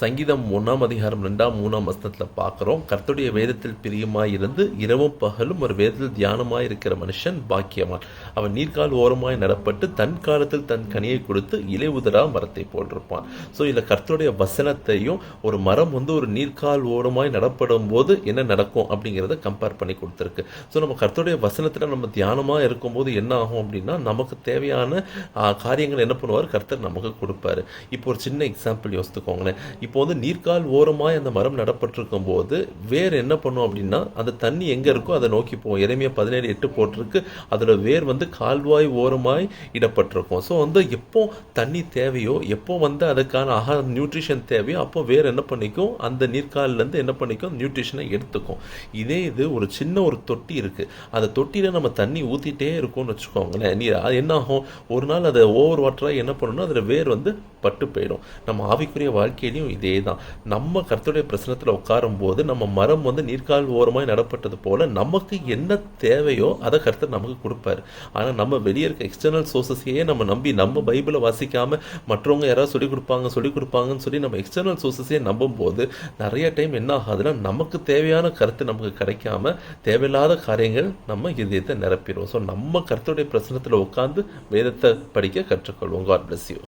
சங்கீதம் ஒன்றாம் அதிகாரம் ரெண்டாம் மூணாம் வசனத்தில் பார்க்குறோம். கர்த்தருடைய வேதத்தில் பிரியமாய் இருந்து இரவும் பகலும் ஒரு வேதத்தில் தியானமாய் இருக்கிற மனுஷன் பாக்கியவான். அவன் நீர்கால் ஓரமாய் நடப்பட்டு தன் காலத்தில் தன் கனியை கொடுத்து இலை உதரா மரத்தை போட்டிருப்பான். ஸோ இதில் கர்த்தருடைய வசனத்தையும் ஒரு மரம் வந்து ஒரு நீர்க்கால் ஓரமாய் நடப்படும் போது என்ன நடக்கும் அப்படிங்கிறத கம்பேர் பண்ணி கொடுத்துருக்கு. ஸோ நம்ம கர்த்தருடைய வசனத்தில் நம்ம தியானமாக இருக்கும்போது என்ன ஆகும் அப்படின்னா நமக்கு தேவையான காரியங்கள் என்ன பண்ணுவார்? கர்த்தர் நமக்கு கொடுப்பாரு. இப்போ ஒரு சின்ன எக்ஸாம்பிள் யோசித்துக்கோங்களேன். இப்போ வந்து நீர்க்கால் ஓரமாய் அந்த மரம் நடப்பட்டிருக்கும் போது வேர் என்ன பண்ணும் அப்படின்னா அந்த தண்ணி எங்கே இருக்கோ அதை நோக்கி போகும். இறைமையாக பதினேழு எட்டு போட்டிருக்கு. அதோட வேர் வந்து கால்வாய் ஓரமாய் இடப்பட்டிருக்கும். ஸோ வந்து எப்போ தண்ணி தேவையோ எப்போ வந்து அதுக்கான ஆஹா நியூட்ரிஷன் தேவையோ அப்போ வேர் என்ன பண்ணிக்கும்? அந்த நீர்க்கால்லேருந்து என்ன பண்ணிக்கும்? நியூட்ரிஷனை எடுத்துக்கும். இதே இது ஒரு சின்ன ஒரு தொட்டி இருக்குது அந்த தொட்டியில் நம்ம தண்ணி ஊற்றிட்டே இருக்கோம்னு வச்சுக்கோங்களேன். நீர் அது என்ன ஆகும்? ஒரு நாள் அதை ஓவர் வாட்டராக என்ன பண்ணணும் அதில் வேர் வந்து பட்டு போயிடும் நம்ம ஆவிக்குரிய வாழ்க்கையிலையும் இதே தான் நம்ம கருத்துடைய பிரசனத்தில் உட்காரும் போது நம்ம மரம் வந்து நீர்க்கால் ஓரமாய் நடப்பட்டது போல நமக்கு என்ன தேவையோ அதை கர்த்தர் நமக்கு கொடுப்பாரு. ஆனால் நம்ம வெளியே இருக்க எக்ஸ்டர்னல் சோர்சஸையே நம்ம நம்பி நம்ம பைபிளை வாசிக்காம மற்றவங்க யாராவது சொல்லிக் கொடுப்பாங்க சொல்லிக் கொடுப்பாங்கன்னு சொல்லி நம்ம எக்ஸ்டர்னல் சோர்சஸையே நம்பும் போது நிறைய டைம் என்ன ஆகாதுன்னா நமக்கு தேவையான கருத்து நமக்கு கிடைக்காம தேவையில்லாத காரியங்கள் நம்ம இதயத்தை நிரப்பிடுவோம் ஸோ நம்ம கருத்துடைய பிரசனத்தில் உட்காந்து வேதத்தை படிக்க கற்றுக்கொள்வோம். God bless you